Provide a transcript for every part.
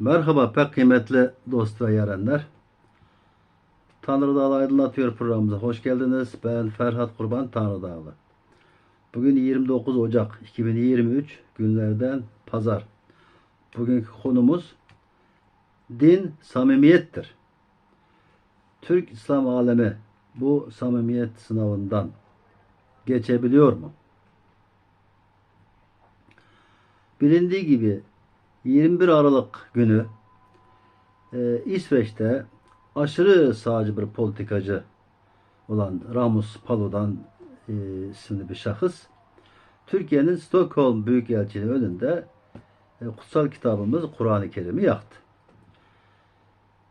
Merhaba pek kıymetli dost ve yarenler. Tanrı Dağlı Aydınlatıyor programımıza hoş geldiniz. Ben Ferhat Kurban Tanrı Dağlı. Bugün 29 Ocak 2023 günlerden pazar. Bugünkü konumuz din samimiyettir. Türk İslam alemi bu samimiyet sınavından geçebiliyor mu? Bilindiği gibi 21 Aralık günü e, İsveç'te aşırı sağcı bir politikacı olan Ramus Paludan e, isimli bir şahıs Türkiye'nin Stockholm Büyükelçiliği önünde e, kutsal kitabımız Kur'an-ı Kerim'i yaktı.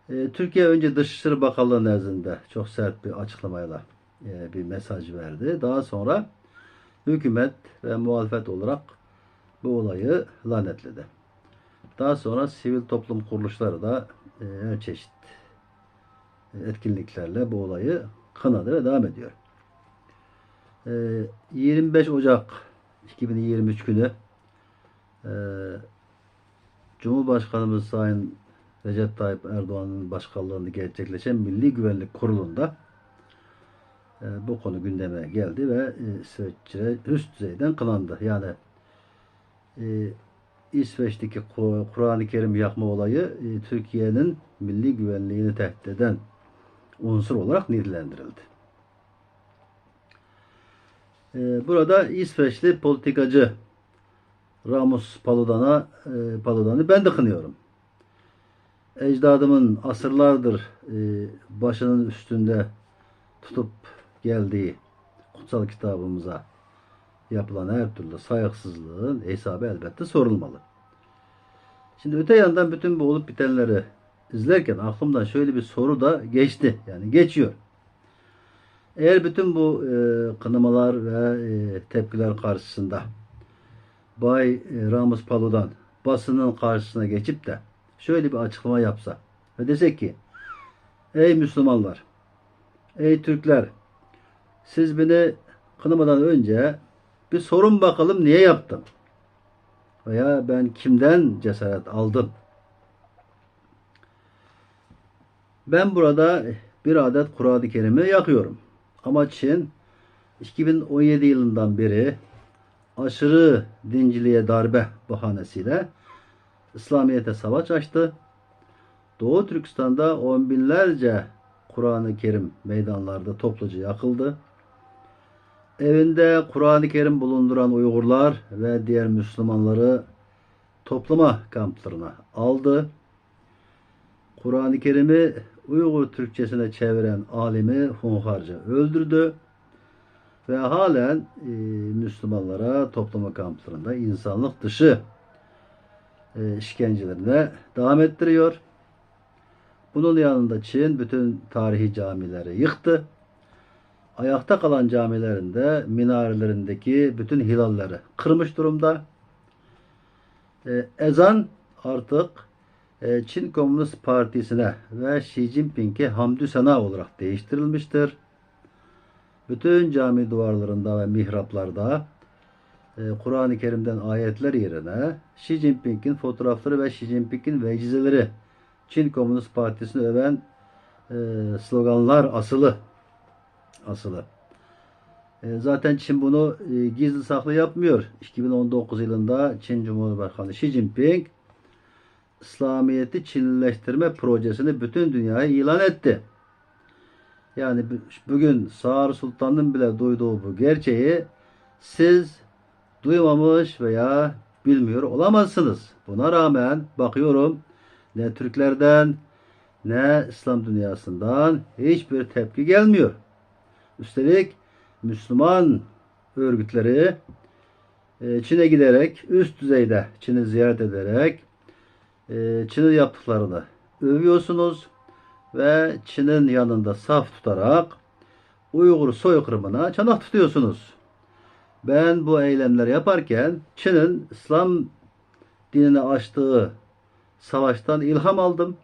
E, Türkiye önce Dışişleri Bakanlığı nezdinde çok sert bir açıklamayla e, bir mesaj verdi. Daha sonra hükümet ve muhalefet olarak bu olayı lanetledi. Daha sonra sivil toplum kuruluşları da e, çeşit etkinliklerle bu olayı kınadı ve devam ediyor. E, 25 Ocak 2023 günü e, Cumhurbaşkanımız Sayın Recep Tayyip Erdoğan'ın başkanlığında gerçekleşen Milli Güvenlik Kurulu'nda e, bu konu gündeme geldi ve e, İsveççe üst düzeyden kınandı. Yani e, İsveç'teki Ku- Kur'an-ı Kerim yakma olayı e, Türkiye'nin milli güvenliğini tehdit eden unsur olarak nitelendirildi. E, burada İsveçli politikacı Ramus Paludan'a e, Paludan'ı ben de kınıyorum. Ecdadımın asırlardır başının üstünde tutup geldiği kutsal kitabımıza yapılan her türlü saygısızlığın hesabı elbette sorulmalı. Şimdi öte yandan bütün bu olup bitenleri izlerken aklımdan şöyle bir soru da geçti. Yani geçiyor. Eğer bütün bu e, kınamalar ve e, tepkiler karşısında Bay e, Ramus Paludan basının karşısına geçip de şöyle bir açıklama yapsa ve desek ki Ey Müslümanlar, ey Türkler, siz beni kınamadan önce bir sorun bakalım niye yaptım? Veya ben kimden cesaret aldım? Ben burada bir adet Kur'an-ı Kerim'i yakıyorum. Ama Çin 2017 yılından beri aşırı dinciliğe darbe bahanesiyle İslamiyet'e savaş açtı. Doğu Türkistan'da on binlerce Kur'an-ı Kerim meydanlarda topluca yakıldı. Evinde Kur'an-ı Kerim bulunduran Uygurlar ve diğer Müslümanları toplama kamplarına aldı. Kur'an-ı Kerim'i Uygur Türkçesine çeviren alimi hunharca öldürdü. Ve halen e, Müslümanlara toplama kamplarında insanlık dışı e, işkencelerine devam ettiriyor. Bunun yanında Çin bütün tarihi camileri yıktı. Ayakta kalan camilerinde minarelerindeki bütün hilalleri kırmış durumda. E, ezan artık e, Çin Komünist Partisi'ne ve Xi Jinping'e hamdü sena olarak değiştirilmiştir. Bütün cami duvarlarında ve mihraplarda e, Kur'an-ı Kerim'den ayetler yerine Xi Jinping'in fotoğrafları ve Xi Jinping'in vecizeleri Çin Komünist Partisi'ni öven e, sloganlar asılı. Asılı. E, zaten Çin bunu e, gizli saklı yapmıyor. 2019 yılında Çin Cumhurbaşkanı Xi Jinping İslamiyet'i Çinlileştirme projesini bütün dünyaya ilan etti. Yani bu- bugün Sağır Sultan'ın bile duyduğu bu gerçeği siz duymamış veya bilmiyor olamazsınız. Buna rağmen bakıyorum ne Türklerden ne İslam dünyasından hiçbir tepki gelmiyor. Üstelik Müslüman örgütleri e, Çin'e giderek üst düzeyde Çin'i ziyaret ederek e, Çin'in yaptıklarını övüyorsunuz ve Çin'in yanında saf tutarak Uygur soykırımına çanak tutuyorsunuz. Ben bu eylemleri yaparken Çin'in İslam dinine açtığı savaştan ilham aldım.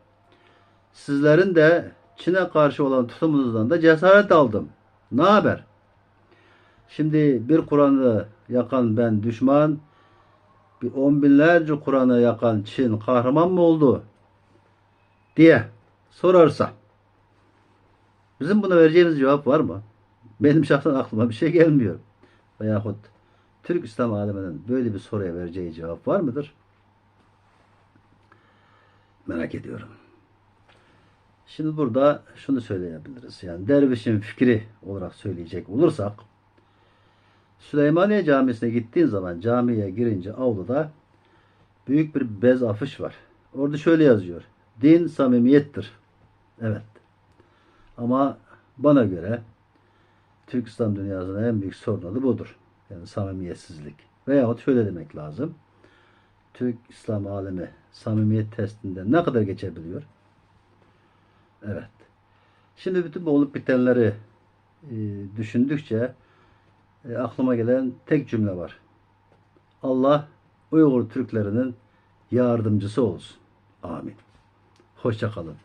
Sizlerin de Çin'e karşı olan tutumunuzdan da cesaret aldım. Ne haber? Şimdi bir Kur'an'ı yakan ben düşman, bir on binlerce Kur'an'ı yakan Çin kahraman mı oldu? diye sorarsa bizim buna vereceğimiz cevap var mı? Benim şahsen aklıma bir şey gelmiyor. Veyahut Türk İslam aleminin böyle bir soruya vereceği cevap var mıdır? Merak ediyorum. Şimdi burada şunu söyleyebiliriz. Yani dervişin fikri olarak söyleyecek olursak Süleymaniye Camisi'ne gittiğin zaman camiye girince avluda büyük bir bez afiş var. Orada şöyle yazıyor. Din samimiyettir. Evet. Ama bana göre Türk İslam dünyasının en büyük sorunu da budur. Yani samimiyetsizlik. Veyahut şöyle demek lazım. Türk İslam alemi samimiyet testinden ne kadar geçebiliyor? Evet. Şimdi bütün bu olup bitenleri e, düşündükçe e, aklıma gelen tek cümle var. Allah Uygur Türklerinin yardımcısı olsun. Amin. Hoşça kalın.